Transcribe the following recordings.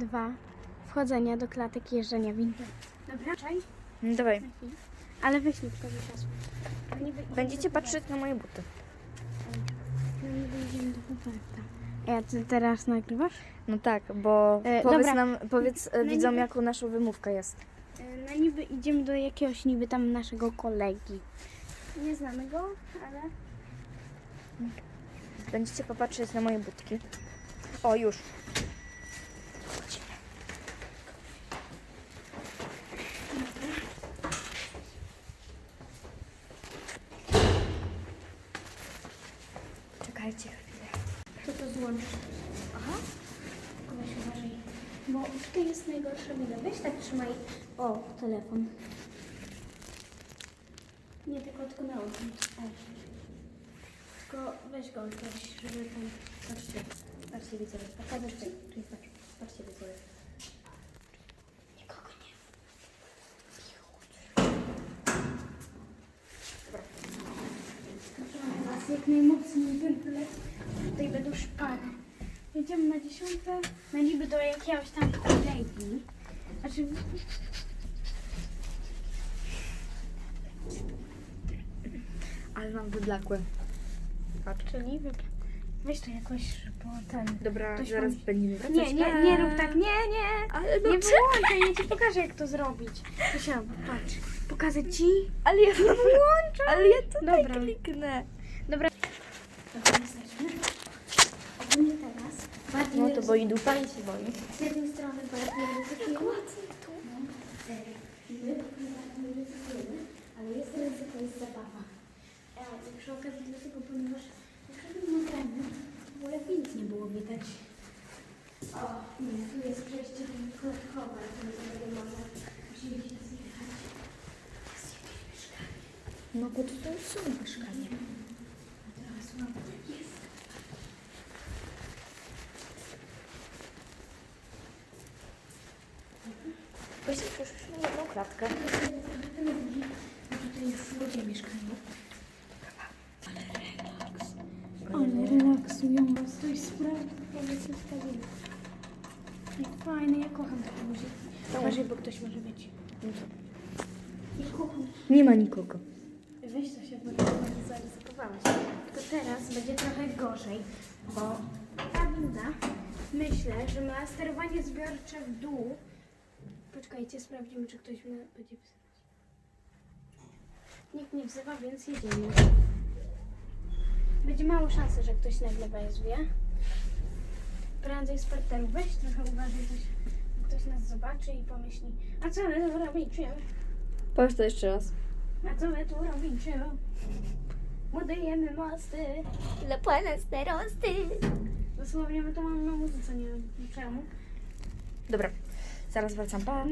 dwa. Wchodzenia do klatek i jeżdżenia windą. Dobra, czaj. No, dawaj. Ale mi tylko czasu. Będziecie patrzeć na moje buty. No niby idziemy do Huberta. A ty teraz nagrywasz? No tak, bo E, powiedz dobra. nam, powiedz e, No widzom, niby- jaką naszą wymówka jest. E, No niby idziemy do jakiegoś niby tam naszego kolegi. Nie znamy go, ale... Będziecie popatrzeć na moje butki. O, już. Czekajcie chwilę. Złącz. Aha. Weź uważaj. Bo tutaj jest najgorsza mina. Weź tak trzymaj. O, telefon. Nie tylko tylko na odwrót. Tylko weź go weź, żeby tam... Patrzcie. Patrzcie widzowie. Pokażę tutaj. Tutaj patrz. Patrzcie widzowie. Nikogo nie ma. Zapraszam Was jak najmocniej wędle. Tutaj będą szpary. Jedziemy na dziesiąte, na niby do jakiegoś tam kolegi. Znaczy, Ale mam wyblakłe. Patrz. czyli wy... weź to jakoś, bo ten... Dobra, Ktoś zaraz pomyśli- będziemy wracać. Nie, nie, nie rób tak, nie, nie! Ale no Nie wyłączaj, ja ci pokażę jak to zrobić. Proszę, patrz. Pokażę ci. Ale ja to wyłączę. Ale ja tutaj Dobra. kliknę. Dobra. Dobra, jesteśmy. Ogólnie teraz bardziej No to boi dupa i się boi. Z jednej strony bardziej ryzykujemy. No, cztery. My bardziej ryzykujemy, ale jest ryzyko, jest zabawa. E, I przy okazji dlatego, ponieważ w poprzednim nagraniu w ogóle nic nie było widać. O, nie, tu jest przejście klatkowe, to nie będzie można. Musimy się zjechać. Jest jakieś mieszkanie. No bo to są mieszkanie. A teraz mam. Jest. Właśnie przeszliśmy jedną klatkę. Tutaj już ludzie mieszkają. Ale relaks. Ale relaksują was. To jest sprawa. Fajne, ja kocham takie ludzie. Uważaj, bo ktoś może być. Ja kocham. Nie ma nikogo. Weź to się, bo to bardzo zaryzykowałaś. Tylko teraz będzie trochę gorzej, bo ta winda, myślę, że ma sterowanie zbiorcze w dół. Poczekajcie, sprawdzimy, czy ktoś mnie będzie wzywać. Nikt nie wzywa, więc jedziemy. Będzie mało szansy, że ktoś nagle wezwie. Prędzej z parteru. Weź trochę uważaj, ktoś, ktoś nas zobaczy i pomyśli, a co wy tu robicie? Powiedz to jeszcze raz. A co wy tu robicie? Budujemy mosty. Lepłane sterosty. Dosłownie my to mamy na muzyce, nie wiem czemu. Dobra, zaraz wracam. Pa.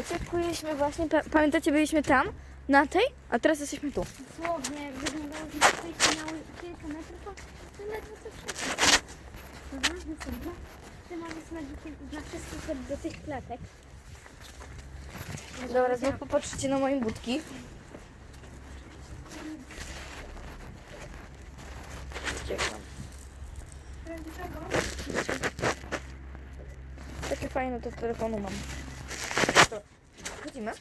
Uciekłyśmy właśnie, pa pamiętacie, byliśmy tam, na tej, a teraz jesteśmy tu. Dosłownie wyglądało, że tutaj miały kilka metrów, to ledwo co przeszło. Dobra, następna. Ty mamy wszystkich do tych klatek. Dobra, znowu popatrzcie na moje budki. Uciekłam. Takie fajne do telefonu mam. To chodzimy?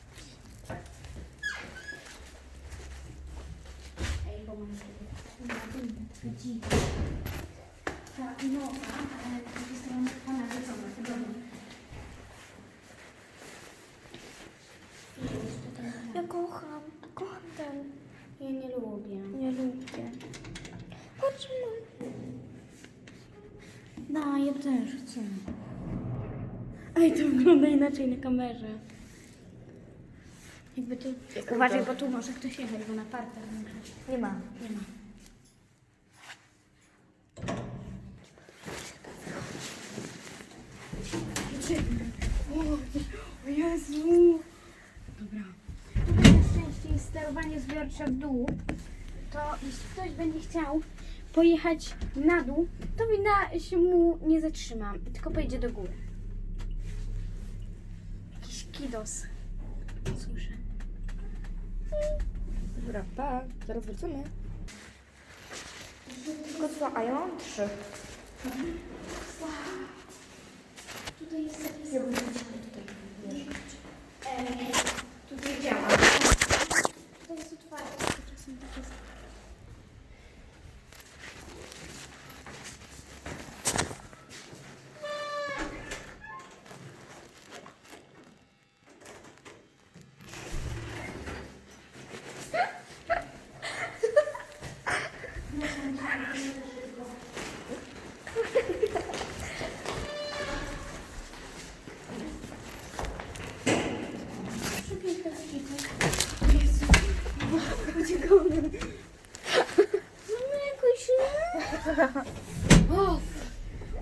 Ej, bo mam. Ta nowa, ale z drugiej strony ona wycofana, tego nie. Ja kocham, kocham ten. Ja nie lubię. Nie lubię. Chodź, mam. No, ja też chcę. Ej, to wygląda inaczej na kamerze. Jakby Uważaj, bo tu może ktoś jechać, bo na parter nie ma. Nie ma. O Jezu! Dobra. Na szczęście jest sterowanie zbiorcze w dół. To jeśli ktoś będzie chciał pojechać na dół, to winda się mu nie zatrzyma, tylko pojedzie do góry. Kidos. Słyszę. Dobra, pa. Zaraz wrócimy. Tylko dwa, a ja mam trzy. Wow. Tutaj jest zapisane.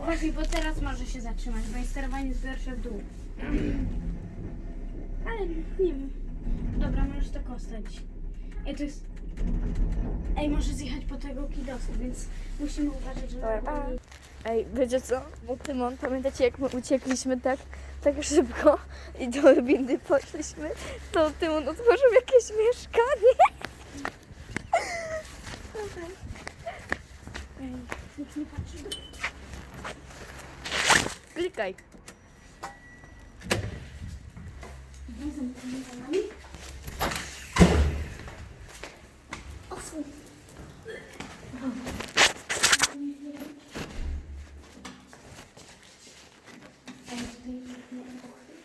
Uważaj, bo teraz może się zatrzymać, bo jest sterowanie zbiorcze w dół. Ale nie wiem. Dobra, możesz to kostać. Ej, to jest... Ej, może zjechać po tego kidosu, więc musimy uważać, żeby... Dobra. Ej, wiecie co? Bo Tymon, pamiętacie jak my uciekliśmy tak, tak szybko i do windy poszliśmy, to Tymon otworzył jakieś mieszkanie. Ej, nikt nie patrzy. Klikaj. Nie zamknij za nami. Osu. Ej, tutaj nie...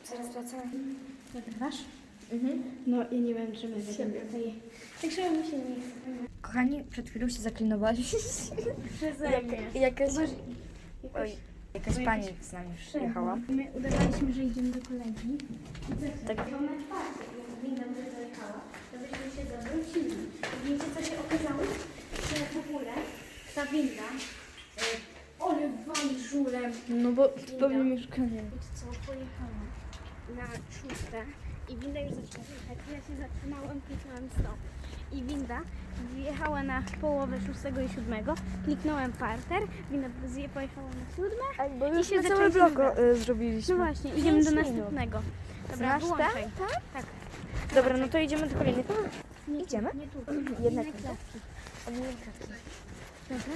Zaraz wracamy. Nagrywasz? Mhm. No i nie wiem, czy my będziemy tutaj. Także mi się nie. Kochani, przed chwilą się zaklinowaliśmy. Przeze mnie. Jak, jakaś, oj, jakaś pani jakaś z nami przyjechała. My udawaliśmy, że idziemy do kolegi. Tak. Tak. Winda by dojechała, to byśmy się zawrócili. I wiecie, co się okazało? Że w ogóle ta winda, y, ole wali żulem. No bo pełne mieszkanie. Wiecie co, pojechała na szóste i winda już zaczęła jechać. Ja się zatrzymałem, kliknąłem stop. I winda wjechała na połowę szóstego i siódmego. Kliknąłem parter, winda pojechała na siódme. Ej, bo I już się my cały zaczęliśmy blok wracać. y, zrobiliśmy. No właśnie, idziemy do minut. następnego. Dobra, Znasz wyłączaj. ten? Tak? Tak. Dobra, no to idziemy do kolejnego. Nie Idziemy? Nie tu. Jednak nie. klatki. Dobra.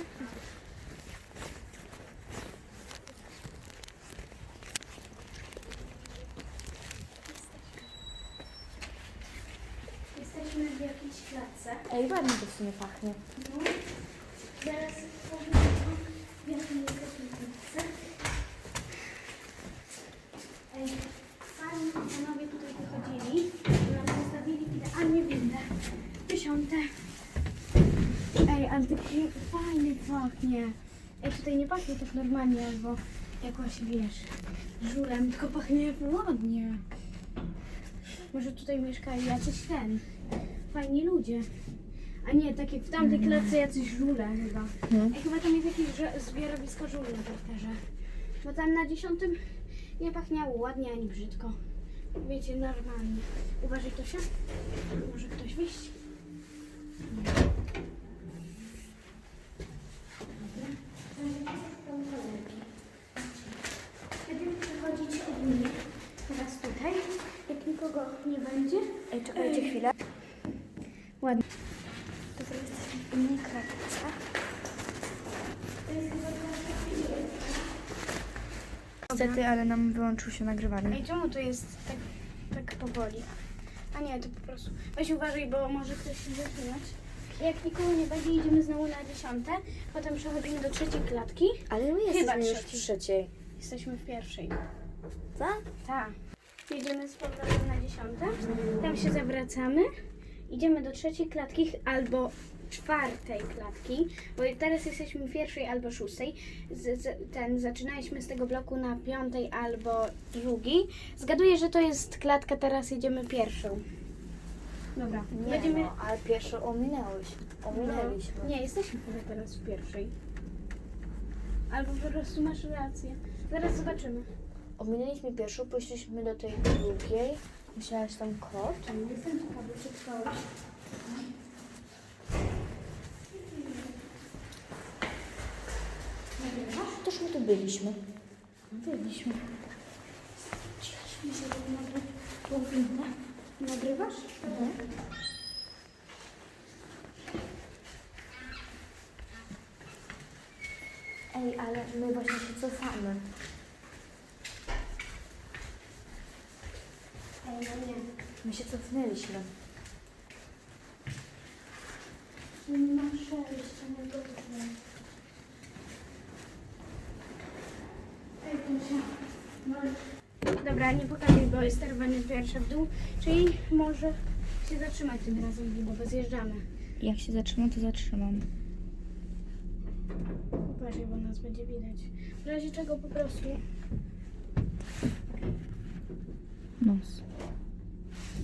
Jesteśmy w jakiejś klatce. Ej, ładnie to w sumie pachnie. No. Zaraz powiem jakiej jesteśmy klatce. Ej, fajni panowie tutaj wychodzili, nam zostawili idealnie. Ej, ale taki fajny pachnie. Ej, tutaj nie pachnie tak normalnie, albo jakoś, wiesz, żurem, tylko pachnie ładnie. Może tutaj mieszkali jacyś ten, fajni ludzie. A nie, tak jak w tamtej klatce jacyś żule chyba. Mhm. Ej, chyba tam jest jakieś ża- zbiorowisko żuli na parterze. Bo tam na dziesiątym nie pachniało ładnie ani brzydko. Wiecie, normalnie. Uważaj, Tosia. Może ktoś wyjść? Wtedy przychodzicie ogólnie. Teraz tutaj, jak nikogo nie będzie. Ej, czekajcie chwilę. Ładnie. Jest chyba Niestety, ale nam wyłączył się nagrywanie. Ej, czemu to jest tak, tak powoli? A nie, to po prostu. Weź uważaj, bo może ktoś się zatrzymać. Jak nikogo nie będzie, idziemy znowu na dziesiąte, potem przechodzimy do trzeciej klatki. Ale my jesteśmy już w trzeciej. trzeciej. Jesteśmy w pierwszej. Tak? Tak. Jedziemy z powrotem na dziesiąte, tam się zawracamy, idziemy do trzeciej klatki albo czwartej klatki, bo teraz jesteśmy w pierwszej albo szóstej. Z, z, ten, zaczynaliśmy z tego bloku na piątej albo drugiej. Zgaduję, że to jest klatka, teraz jedziemy pierwszą. Dobra, Nie będziemy... no, ale pierwszą ominęłeś. Ominęliśmy. No, nie, jesteśmy chyba teraz w pierwszej. Albo po prostu masz rację. Zaraz zobaczymy. Ominęliśmy pierwszą, poszliśmy do tej drugiej. Musiałaś tam kod. Nie jestem ciekawa, czy trwałaś. Nagrywasz? Też my tu byliśmy. Byliśmy. Cicho, się żeby nagrać tą windę. Nagrywasz? Ej, ale my właśnie się cofamy. Ej, no nie. My się cofnęliśmy. Ma przejścia, nie dobrze. Ej, Tosia. No. Dobra, nie pokazuj, bo jest sterowanie pierwsze w dół, czyli może się zatrzymać tym razem, bo zjeżdżamy. Jak się zatrzymam, to zatrzymam. Uważaj, bo nas będzie widać. W razie czego po prostu Nos.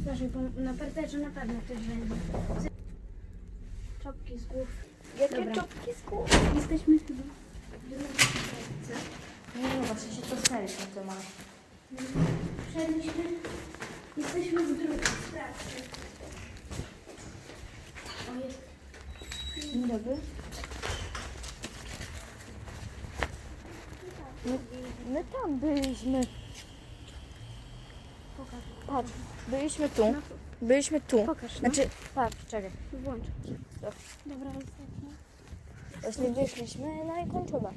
uważaj, bo na parterze na pewno ktoś będzie. Czopki z głów. Jakie Dobra. czopki z głowy? Jesteśmy chyba w drugiej klatce. Nie no, właśnie się cofnęliśmy w temat. Wszedliśmy. Jesteśmy w drugiej pracy. O, jest. Dzień dobry. My, my tam byliśmy. Pokaż. Patrz, byliśmy tu. No, Byliśmy tu. pokaż, no. Znaczy, patrz, czekaj. Włącz. To. Dobra, ostatnio. Właśnie wyszliśmy, no i kończymy.